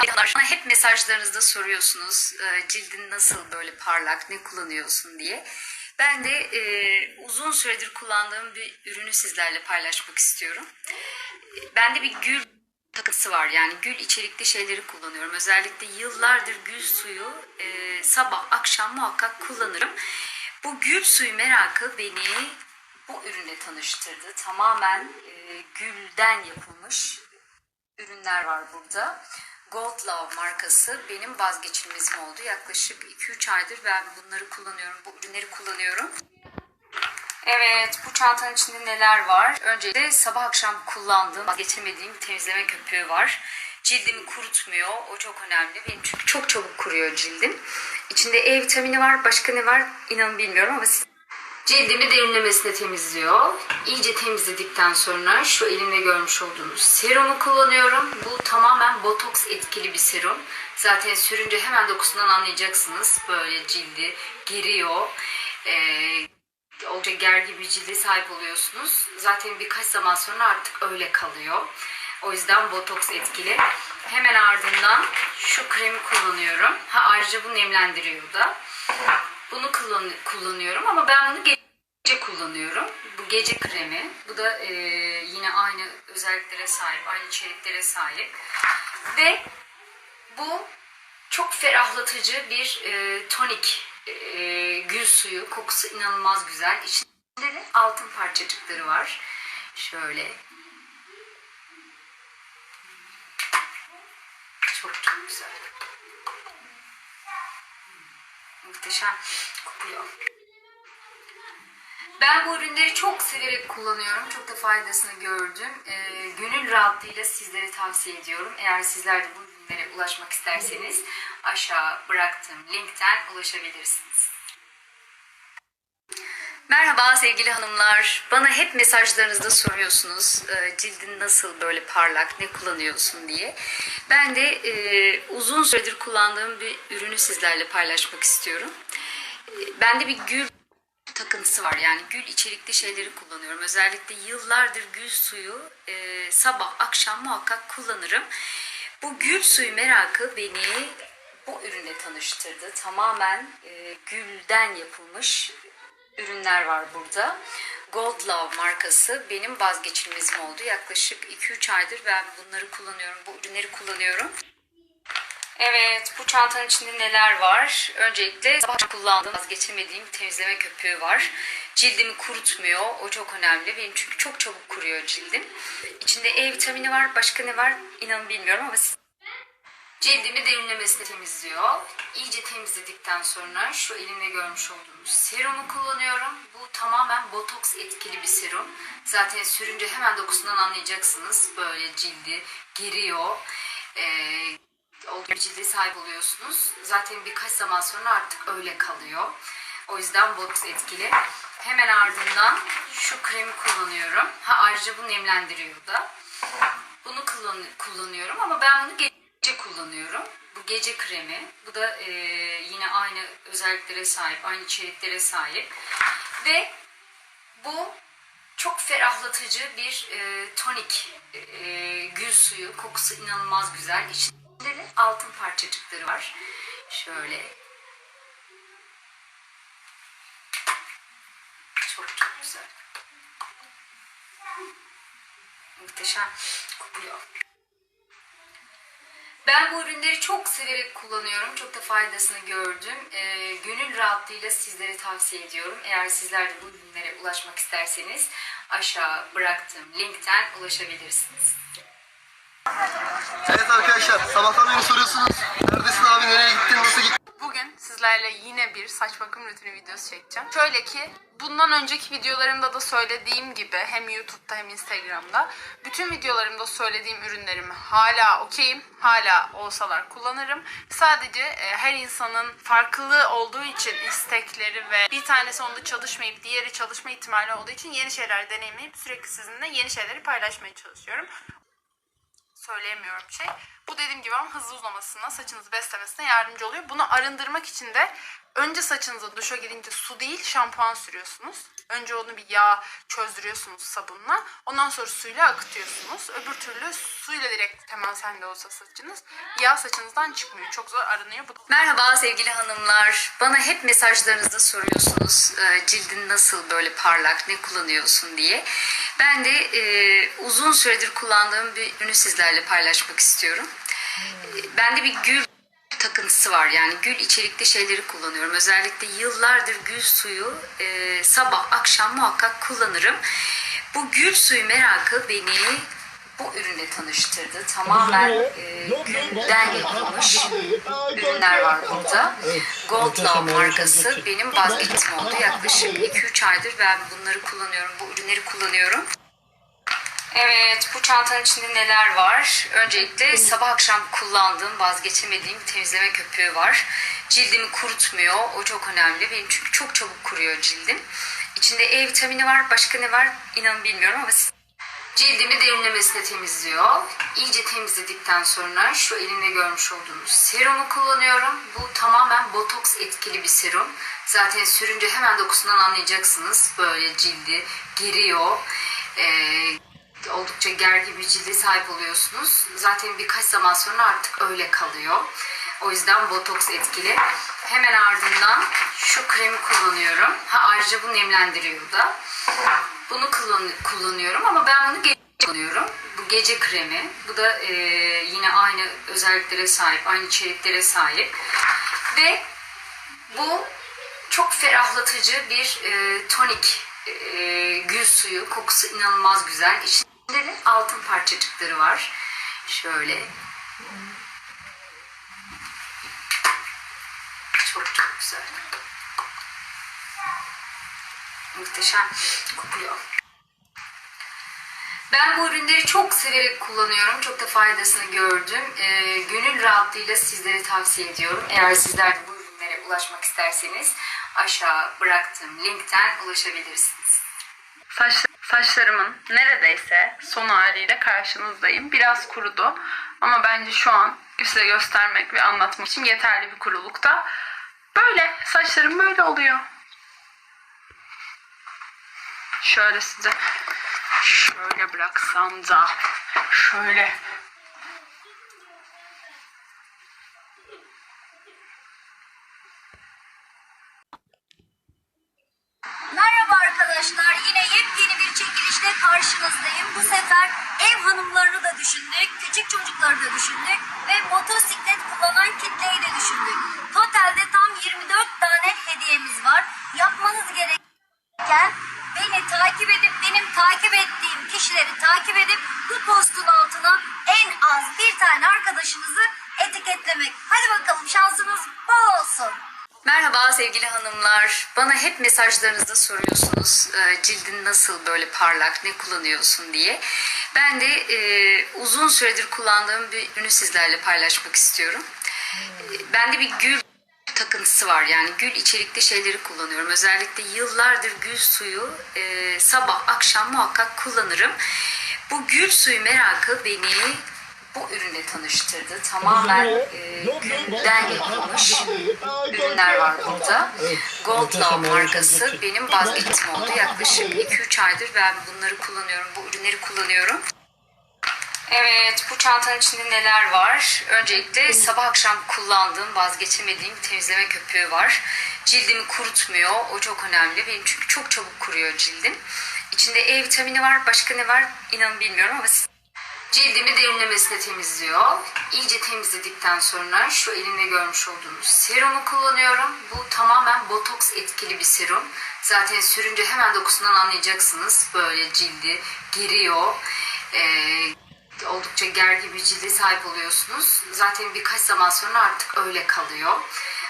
Merhabalar. Bana hep mesajlarınızda soruyorsunuz e, cildin nasıl böyle parlak, ne kullanıyorsun diye. Ben de e, uzun süredir kullandığım bir ürünü sizlerle paylaşmak istiyorum. Bende bir gül takıntısı var. Yani gül içerikli şeyleri kullanıyorum. Özellikle yıllardır gül suyu e, sabah akşam muhakkak kullanırım. Bu gül suyu merakı beni bu ürünle tanıştırdı. Tamamen e, gülden yapılmış ürünler var burada. Gold Love markası benim vazgeçilmezim oldu. Yaklaşık 2-3 aydır ben bunları kullanıyorum. Bu ürünleri kullanıyorum. Evet, bu çantanın içinde neler var? Öncelikle sabah akşam kullandığım, vazgeçemediğim temizleme köpüğü var. Cildimi kurutmuyor, o çok önemli. Benim çünkü çok çabuk kuruyor cildim. İçinde E vitamini var, başka ne var inanın bilmiyorum ama siz- Cildimi derinlemesine temizliyor. İyice temizledikten sonra şu elimde görmüş olduğunuz serumu kullanıyorum. Bu tamamen botoks etkili bir serum. Zaten sürünce hemen dokusundan anlayacaksınız. Böyle cildi geriyor. Ee, oldukça gergi bir cilde sahip oluyorsunuz. Zaten birkaç zaman sonra artık öyle kalıyor. O yüzden botoks etkili. Hemen ardından şu kremi kullanıyorum. Ha ayrıca bu nemlendiriyor da. Bunu kullan kullanıyorum ama ben bunu gece kullanıyorum. Bu gece kremi. Bu da e, yine aynı özelliklere sahip, aynı içeriklere sahip. Ve bu çok ferahlatıcı bir e, tonik e, gül suyu. Kokusu inanılmaz güzel. İçinde de altın parçacıkları var. Şöyle. Çok çok güzel. Muhteşem kokuyor. Ben bu ürünleri çok severek kullanıyorum. Çok da faydasını gördüm. Ee, gönül rahatlığıyla sizlere tavsiye ediyorum. Eğer sizler de bu ürünlere ulaşmak isterseniz aşağı bıraktığım linkten ulaşabilirsiniz. Merhaba sevgili hanımlar. Bana hep mesajlarınızda soruyorsunuz e, cildin nasıl böyle parlak, ne kullanıyorsun diye. Ben de e, uzun süredir kullandığım bir ürünü sizlerle paylaşmak istiyorum. E, bende bir gül takıntısı var. Yani gül içerikli şeyleri kullanıyorum. Özellikle yıllardır gül suyu sabah akşam muhakkak kullanırım. Bu gül suyu merakı beni bu ürünle tanıştırdı. Tamamen gülden yapılmış ürünler var burada. Gold Love markası benim vazgeçilmezim oldu. Yaklaşık 2-3 aydır ben bunları kullanıyorum. Bu ürünleri kullanıyorum. Evet, bu çantanın içinde neler var? Öncelikle sabah kullandığım, vazgeçemediğim bir temizleme köpüğü var. Cildimi kurutmuyor, o çok önemli. Benim çünkü çok çabuk kuruyor cildim. İçinde E vitamini var, başka ne var inanın bilmiyorum ama Cildimi derinlemesine temizliyor. İyice temizledikten sonra şu elimde görmüş olduğunuz serumu kullanıyorum. Bu tamamen botoks etkili bir serum. Zaten sürünce hemen dokusundan anlayacaksınız. Böyle cildi geriyor. Ee, bir cilde sahip oluyorsunuz. Zaten birkaç zaman sonra artık öyle kalıyor. O yüzden botoks etkili. Hemen ardından şu kremi kullanıyorum. Ha ayrıca bu nemlendiriyor da. Bunu kullan kullanıyorum ama ben bunu gece kullanıyorum. Bu gece kremi. Bu da e, yine aynı özelliklere sahip, aynı içeriklere sahip. Ve bu çok ferahlatıcı bir e, tonik e, gül suyu. Kokusu inanılmaz güzel. İçinde de altın parçacıkları var. Şöyle. Çok çok güzel. Muhteşem kokuyor. Ben bu ürünleri çok severek kullanıyorum. Çok da faydasını gördüm. Ee, gönül rahatlığıyla sizlere tavsiye ediyorum. Eğer sizler de bu ürünlere ulaşmak isterseniz aşağı bıraktığım linkten ulaşabilirsiniz. Evet arkadaşlar sabahtan beri soruyorsunuz. Neredesin abi sizlerle yine bir saç bakım rutini videosu çekeceğim. Şöyle ki bundan önceki videolarımda da söylediğim gibi hem YouTube'da hem Instagram'da bütün videolarımda söylediğim ürünlerimi hala okeyim. Hala olsalar kullanırım. Sadece e, her insanın farklı olduğu için istekleri ve bir tanesi onda çalışmayıp diğeri çalışma ihtimali olduğu için yeni şeyler deneyimleyip sürekli sizinle yeni şeyleri paylaşmaya çalışıyorum. Söyleyemiyorum şey. Bu dediğim gibi ama hızlı uzamasına, saçınızı beslemesine yardımcı oluyor. Bunu arındırmak için de önce saçınıza duşa girince su değil şampuan sürüyorsunuz. Önce onu bir yağ çözdürüyorsunuz sabunla. Ondan sonra suyla akıtıyorsunuz. Öbür türlü suyla direkt temas halinde olsa saçınız yağ saçınızdan çıkmıyor. Çok zor aranıyor. Bu Merhaba sevgili hanımlar. Bana hep mesajlarınızda soruyorsunuz e, cildin nasıl böyle parlak, ne kullanıyorsun diye. Ben de e, uzun süredir kullandığım bir ürünü sizlerle paylaşmak istiyorum. E, bende bir gül takıntısı var. Yani gül içerikli şeyleri kullanıyorum. Özellikle yıllardır gül suyu e, sabah akşam muhakkak kullanırım. Bu gül suyu merakı beni bu ürünle tanıştırdı. Tamamen e, gülden yapılmış ürünler var burada. Gold Love markası benim vazgeçtim oldu. Yaklaşık 2-3 aydır ben bunları kullanıyorum. Bu ürünleri kullanıyorum. Evet, bu çantanın içinde neler var? Öncelikle sabah akşam kullandığım, vazgeçemediğim bir temizleme köpüğü var. Cildimi kurutmuyor, o çok önemli. Benim çünkü çok çabuk kuruyor cildim. İçinde E vitamini var, başka ne var inanın bilmiyorum ama Cildimi derinlemesine temizliyor. İyice temizledikten sonra şu elimde görmüş olduğunuz serumu kullanıyorum. Bu tamamen botoks etkili bir serum. Zaten sürünce hemen dokusundan anlayacaksınız. Böyle cildi geriyor. Ee, oldukça gergi bir cilde sahip oluyorsunuz. Zaten birkaç zaman sonra artık öyle kalıyor. O yüzden botoks etkili. Hemen ardından şu kremi kullanıyorum. Ha, ayrıca bu nemlendiriyor da. Bunu kullan- kullanıyorum ama ben bunu gece kullanıyorum. Bu gece kremi. Bu da e, yine aynı özelliklere sahip, aynı içeriklere sahip. Ve bu çok ferahlatıcı bir e, tonik e, gül suyu. Kokusu inanılmaz güzel. İçinde de altın parçacıkları var. Şöyle. Çok çok güzel. Muhteşem kokuyor. Ben bu ürünleri çok severek kullanıyorum. Çok da faydasını gördüm. Ee, gönül rahatlığıyla sizlere tavsiye ediyorum. Eğer sizler de bu ürünlere ulaşmak isterseniz aşağı bıraktığım linkten ulaşabilirsiniz. Saç, saçlarımın neredeyse son haliyle karşınızdayım. Biraz kurudu ama bence şu an size göstermek ve anlatmak için yeterli bir kurulukta. Böyle saçlarım böyle oluyor. Şöyle size şöyle bıraksam da şöyle Merhaba arkadaşlar. Yine yepyeni bir çekilişle karşınızdayım. Bu sefer ev hanımlarını da düşündük, küçük çocukları da düşündük ve motosiklet kullanan kitleyi de düşündük. Totalde tam 24 tane hediyemiz var. Yapmanız gereken beni takip edip benim takip ettiğim kişileri takip edip bu postun altına en az bir tane arkadaşınızı etiketlemek. Hadi bakalım şansınız bol olsun. Merhaba sevgili hanımlar. Bana hep mesajlarınızda soruyorsunuz e, cildin nasıl böyle parlak, ne kullanıyorsun diye. Ben de e, uzun süredir kullandığım bir ürünü sizlerle paylaşmak istiyorum. E, bende bir gül takıntısı var. Yani gül içerikli şeyleri kullanıyorum. Özellikle yıllardır gül suyu e, sabah akşam muhakkak kullanırım. Bu gül suyu merakı beni bu ürünle tanıştırdı. Tamamen e, gülden yapılmış ürünler var burada. Gold Love markası benim vazgeçtim oldu. Yaklaşık 2-3 aydır ben bunları kullanıyorum. Bu ürünleri kullanıyorum. Evet, bu çantanın içinde neler var? Öncelikle sabah akşam kullandığım, vazgeçemediğim bir temizleme köpüğü var. Cildimi kurutmuyor, o çok önemli. Benim çünkü çok çabuk kuruyor cildim. İçinde E vitamini var, başka ne var inanın bilmiyorum ama siz- Cildimi derinlemesine temizliyor. İyice temizledikten sonra şu elimde görmüş olduğunuz serumu kullanıyorum. Bu tamamen botoks etkili bir serum. Zaten sürünce hemen dokusundan anlayacaksınız. Böyle cildi geriyor. Ee, oldukça gergi bir cilde sahip oluyorsunuz. Zaten birkaç zaman sonra artık öyle kalıyor.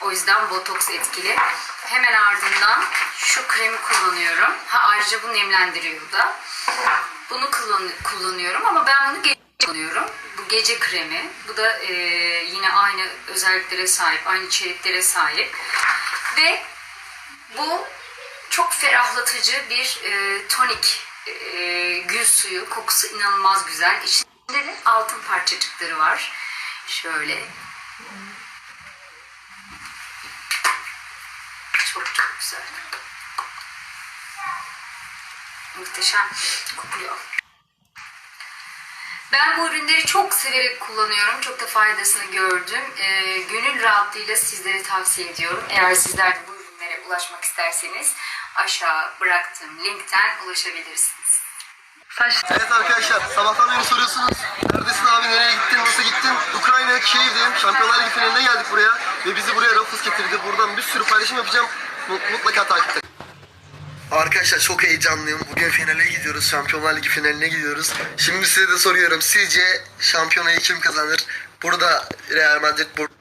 O yüzden botoks etkili. Hemen ardından şu kremi kullanıyorum. Ha, ayrıca bu nemlendiriyor da. Bunu kullan- kullanıyorum ama ben bunu gece kullanıyorum. Bu gece kremi. Bu da e, yine aynı özelliklere sahip, aynı içeriklere sahip. Ve bu çok ferahlatıcı bir e, tonik e, gül suyu. Kokusu inanılmaz güzel. İçinde de altın parçacıkları var. Şöyle. Çok çok güzel. Muhteşem kokuyor. Ben bu ürünleri çok severek kullanıyorum. Çok da faydasını gördüm. Ee, gönül rahatlığıyla sizlere tavsiye ediyorum. Eğer sizler de bu ürünlere ulaşmak isterseniz aşağı bıraktığım linkten ulaşabilirsiniz. Evet arkadaşlar sabahtan beri soruyorsunuz. Neredesin abi nereye gittin nasıl gittin? Ukrayna Kiev'deyim. Şampiyonlar Ligi finaline geldik buraya. Ve bizi buraya Rafus getirdi. Buradan bir sürü paylaşım yapacağım. Mut- Mutlaka takipte. Arkadaşlar çok heyecanlıyım. Bugün finale gidiyoruz. Şampiyonlar Ligi finaline gidiyoruz. Şimdi size de soruyorum. Sizce şampiyonayı kim kazanır? Burada Real Madrid, burada